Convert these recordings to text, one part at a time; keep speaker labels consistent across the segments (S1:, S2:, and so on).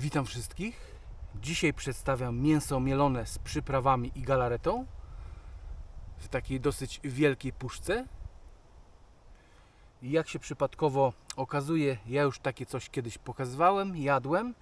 S1: Witam wszystkich. Dzisiaj przedstawiam mięso mielone z przyprawami i galaretą w takiej dosyć wielkiej puszce. Jak się przypadkowo okazuje, ja już takie coś kiedyś pokazywałem, jadłem.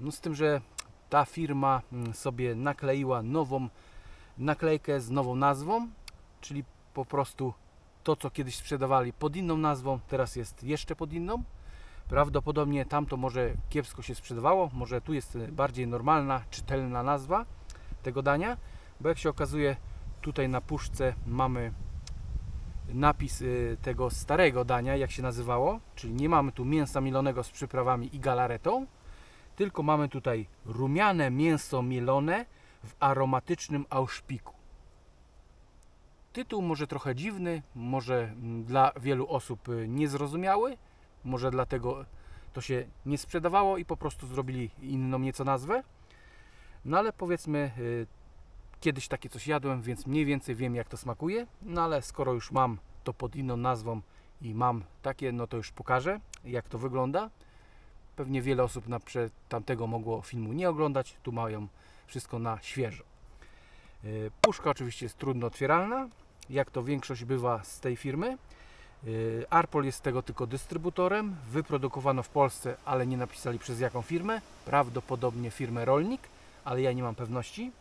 S1: No z tym, że ta firma mm, sobie nakleiła nową naklejkę z nową nazwą, czyli po prostu to, co kiedyś sprzedawali pod inną nazwą, teraz jest jeszcze pod inną. Prawdopodobnie tamto może kiepsko się sprzedawało, może tu jest bardziej normalna, czytelna nazwa tego dania, bo jak się okazuje, tutaj na puszce mamy napis y, tego starego dania, jak się nazywało, czyli nie mamy tu mięsa mielonego z przyprawami i galaretą, tylko mamy tutaj rumiane mięso mielone w aromatycznym auszpiku. Tytuł może trochę dziwny, może mm, dla wielu osób y, niezrozumiały, może dlatego to się nie sprzedawało i po prostu zrobili inną nieco nazwę. No ale powiedzmy, y, kiedyś takie coś jadłem, więc mniej więcej wiem jak to smakuje. No ale skoro już mam to pod inną nazwą i mam takie, no to już pokażę jak to wygląda. Pewnie wiele osób na tamtego mogło filmu nie oglądać, tu mają wszystko na świeżo. Y, Puszka oczywiście jest trudno otwieralna, jak to większość bywa z tej firmy. Y, Arpol jest tego tylko dystrybutorem. Wyprodukowano w Polsce, ale nie napisali przez jaką firmę. Prawdopodobnie firmę Rolnik, ale ja nie mam pewności.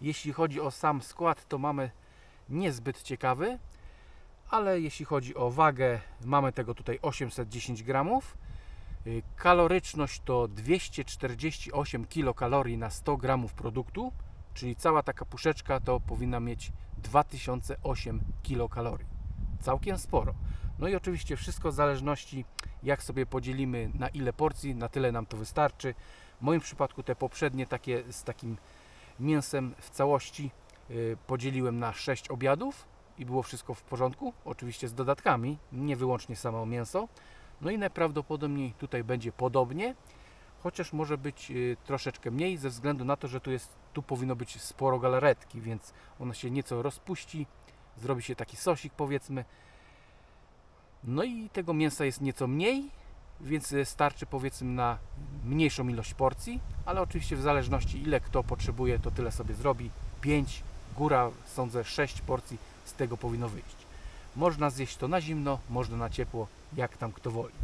S1: Jeśli chodzi o sam skład, to mamy niezbyt ciekawy, ale jeśli chodzi o wagę, mamy tego tutaj 810 gramów. Y, Kaloryczność to 248 kilokalorii na 100 gramów produktu, czyli cała taka puszeczka to powinna mieć 2008 kilokalorii. Całkiem sporo. No i oczywiście wszystko w zależności jak sobie podzielimy na ile porcji, na tyle nam to wystarczy. W moim przypadku te poprzednie takie z takim mięsem w całości y, podzieliłem na 6 obiadów i było wszystko w porządku, oczywiście z dodatkami, nie wyłącznie samo mięso. No i najprawdopodobniej tutaj będzie podobnie, chociaż może być y, troszeczkę mniej ze względu na to, że tu jest tu powinno być sporo galaretki, więc ona się nieco rozpuści, zrobi się taki sosik powiedzmy. No i tego mięsa jest nieco mniej, więc y, starczy powiedzmy na mniejszą ilość porcji, ale oczywiście w zależności ile kto potrzebuje, to tyle sobie zrobi. 5, góra sądzę 6 porcji z tego powinno wyjść. Można zjeść to na zimno, można na ciepło, jak tam kto woli.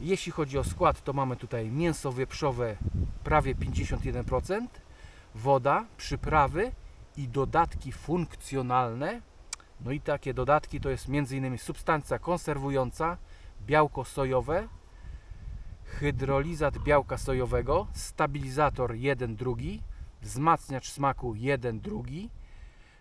S1: Jeśli chodzi o skład, to mamy tutaj mięso wieprzowe prawie 51%, woda, przyprawy i dodatki funkcjonalne. No i takie dodatki to jest m.in. substancja konserwująca, białko sojowe, hydrolizat białka sojowego, stabilizator 1 drugi, wzmacniacz smaku 1 drugi,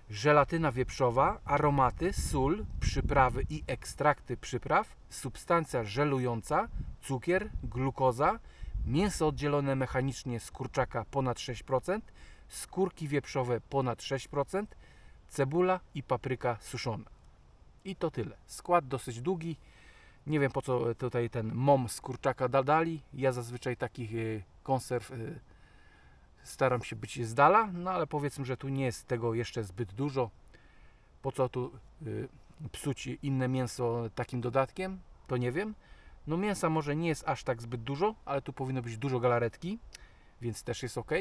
S1: żelatyna wieprzowa, aromaty, sól, przyprawy i ekstrakty przypraw, substancja żelująca, cukier, glukoza, mięso oddzielone mechanicznie z kurczaka ponad 6%, skórki wieprzowe ponad 6%, cebula i papryka suszona. I to tyle. Skład dosyć długi. Nie wiem po co tutaj ten mom z kurczaka dodali. Ja zazwyczaj takich y, konserw y, staram się być z dala, no ale powiedzmy, że tu nie jest tego jeszcze zbyt dużo. Po co tu psuć inne mięso takim dodatkiem, to nie wiem. No mięsa może nie jest aż tak zbyt dużo, ale tu powinno być dużo galaretki, więc też jest ok.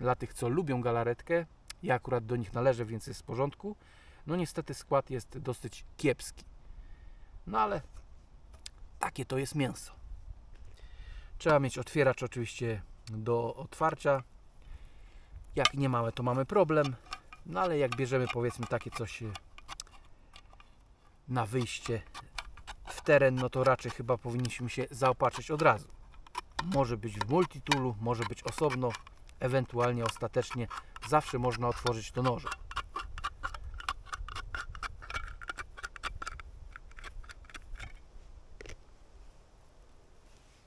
S1: Dla tych, co lubią galaretkę, ja akurat do nich należę, więc jest w porządku. No niestety skład jest dosyć kiepski. No ale takie to jest mięso. Trzeba mieć otwieracz oczywiście do otwarcia. Jak nie mamy, to mamy problem. No ale jak bierzemy powiedzmy takie coś e, na wyjście w teren, no to raczej chyba powinniśmy się zaopatrzyć od razu. Może być w multitoolu, może być osobno, ewentualnie ostatecznie zawsze można otworzyć to nożem.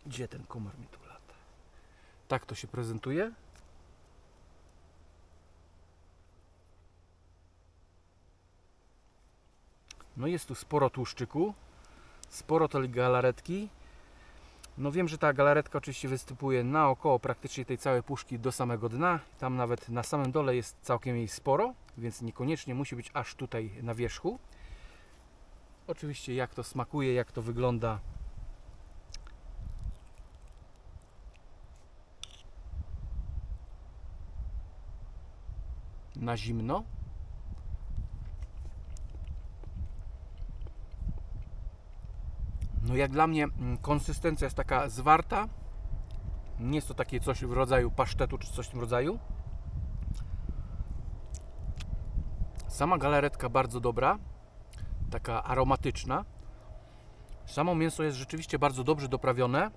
S1: Gdzie ten komar mi tu lata? Tak to się prezentuje. No jest tu sporo tłuszczyku, sporo tej galaretki. No wiem, że ta galaretka oczywiście występuje naokoło praktycznie tej całej puszki do samego dna. Tam nawet na samym dole jest całkiem jej sporo, więc niekoniecznie musi być aż tutaj na wierzchu. Oczywiście jak to smakuje, jak to wygląda. Na zimno, No jak dla mnie mm, konsystencja jest taka zwarta. Nie jest to takie coś w rodzaju pasztetu czy coś w tym rodzaju. Sama galaretka bardzo dobra, taka aromatyczna. Samo mięso jest rzeczywiście bardzo dobrze doprawione.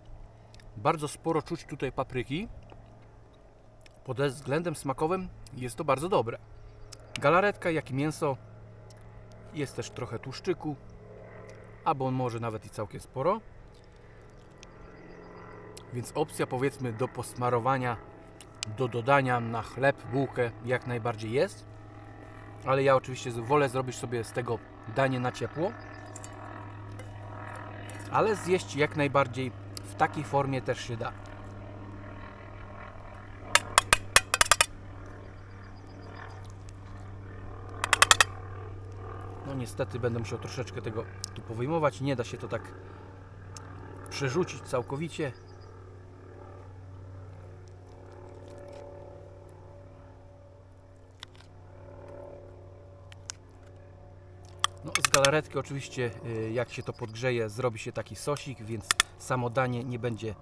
S1: Bardzo sporo czuć tutaj papryki. Pod względem smakowym jest to bardzo dobre. Galaretka, jak i mięso jest też trochę tłuszczyku, albo może nawet i całkiem sporo. Więc opcja powiedzmy do posmarowania, do dodania na chleb, bułkę jak najbardziej jest. Ale ja oczywiście wolę zrobić sobie z tego danie na ciepło. Ale zjeść jak najbardziej w takiej formie też się da. No niestety będę musiał troszeczkę tego tu powyjmować. Nie da się to tak przerzucić całkowicie. No, z galaretki oczywiście, y, jak się to podgrzeje, zrobi się taki sosik, więc samo danie nie będzie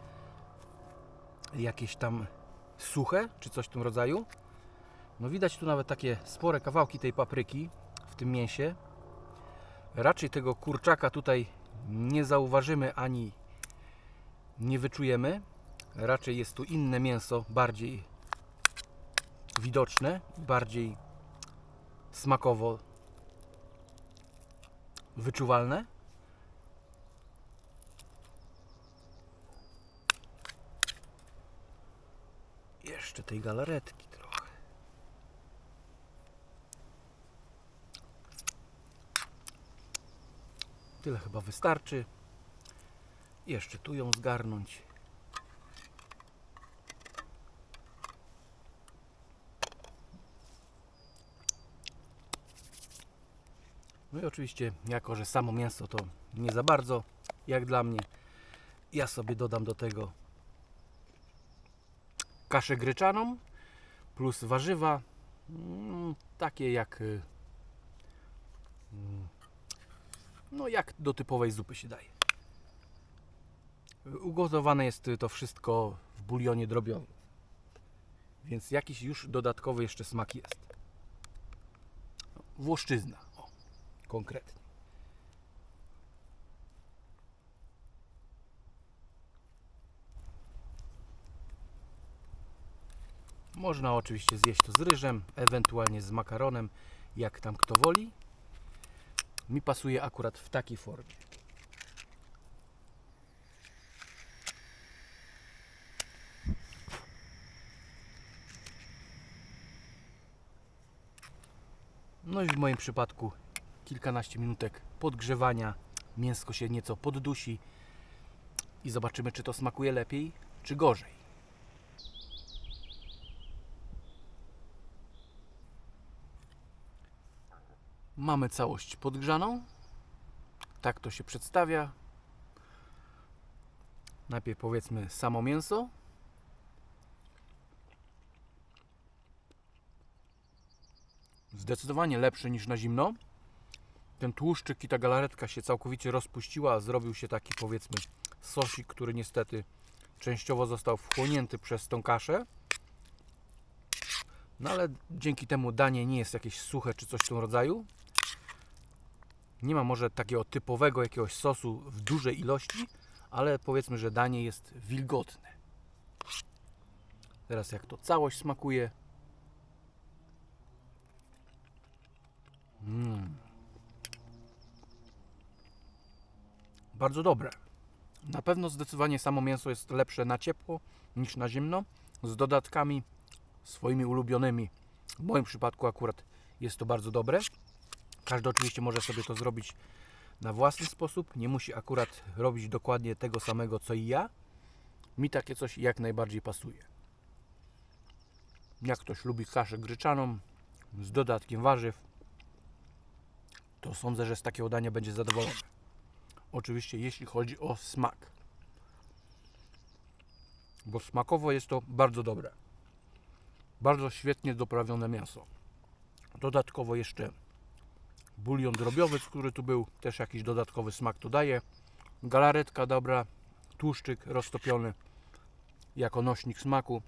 S1: jakieś tam suche, czy coś w tym rodzaju. No widać tu nawet takie spore kawałki tej papryki w tym mięsie. Raczej tego kurczaka tutaj nie zauważymy ani nie wyczujemy. Raczej jest tu inne mięso, bardziej widoczne, bardziej smakowo wyczuwalne. Jeszcze tej galaretki trochę. Tyle chyba wystarczy. Jeszcze tu ją zgarnąć. No i oczywiście, jako że samo mięso to nie za bardzo, jak dla mnie, ja sobie dodam do tego kaszę gryczaną plus warzywa, mm, takie jak y, mm, no jak do typowej zupy się daje. Ugotowane jest to wszystko w bulionie drobiowym, więc jakiś już dodatkowy jeszcze smak jest. Włoszczyzna, o, konkretnie. Można oczywiście zjeść to z ryżem, ewentualnie z makaronem, jak tam kto woli. Mi pasuje akurat w takiej formie. No i w moim przypadku kilkanaście minutek podgrzewania. Mięsko się nieco poddusi i zobaczymy, czy to smakuje lepiej, czy gorzej. Mamy całość podgrzaną. Tak to się przedstawia. Najpierw powiedzmy samo mięso. Zdecydowanie lepsze niż na zimno. Ten tłuszczyk i ta galaretka się całkowicie rozpuściła, zrobił się taki powiedzmy sosik, który niestety częściowo został wchłonięty przez tą kaszę. No ale dzięki temu danie nie jest jakieś suche czy coś w tym rodzaju. Nie ma może takiego typowego jakiegoś sosu w dużej ilości, ale powiedzmy, że danie jest wilgotne. Teraz jak to całość smakuje. Mm. Bardzo dobre. Na pewno zdecydowanie samo mięso jest lepsze na ciepło niż na zimno, z dodatkami swoimi ulubionymi. W moim przypadku akurat jest to bardzo dobre. Każdy oczywiście może sobie to zrobić na własny sposób. Nie musi akurat robić dokładnie tego samego co i ja. Mi takie coś jak najbardziej pasuje. Jak ktoś lubi kaszę gryczaną z dodatkiem warzyw, to sądzę, że z takiego dania będzie zadowolony. Oczywiście jeśli chodzi o smak. Bo smakowo jest to bardzo dobre. Bardzo świetnie doprawione mięso. Dodatkowo jeszcze bulion drobiowy, który tu był, też jakiś dodatkowy smak to daje. Galaretka dobra, tłuszczyk roztopiony jako nośnik smaku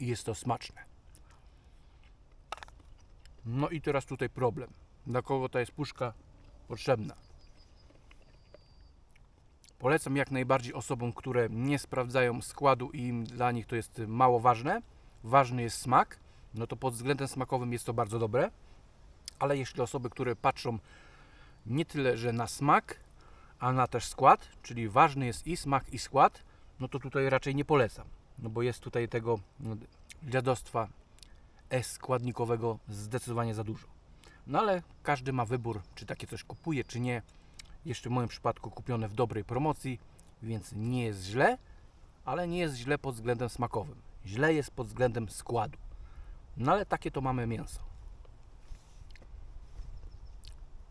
S1: i jest to smaczne. No i teraz tutaj problem. Dla kogo ta jest puszka potrzebna? Polecam jak najbardziej osobom, które nie sprawdzają składu i dla nich to jest mało ważne. Ważny jest smak, no to pod względem smakowym jest to bardzo dobre. Ale jeśli osoby, które patrzą nie tyle, że na smak, a na też skład, czyli ważny jest i smak, i skład, no to tutaj raczej nie polecam. No bo jest tutaj tego no, dziadostwa S-składnikowego zdecydowanie za dużo. No ale każdy ma wybór, czy takie coś kupuje, czy nie. Jeszcze w moim przypadku kupione w dobrej promocji, więc nie jest źle, ale nie jest źle pod względem smakowym. Źle jest pod względem składu. No ale takie to mamy mięso.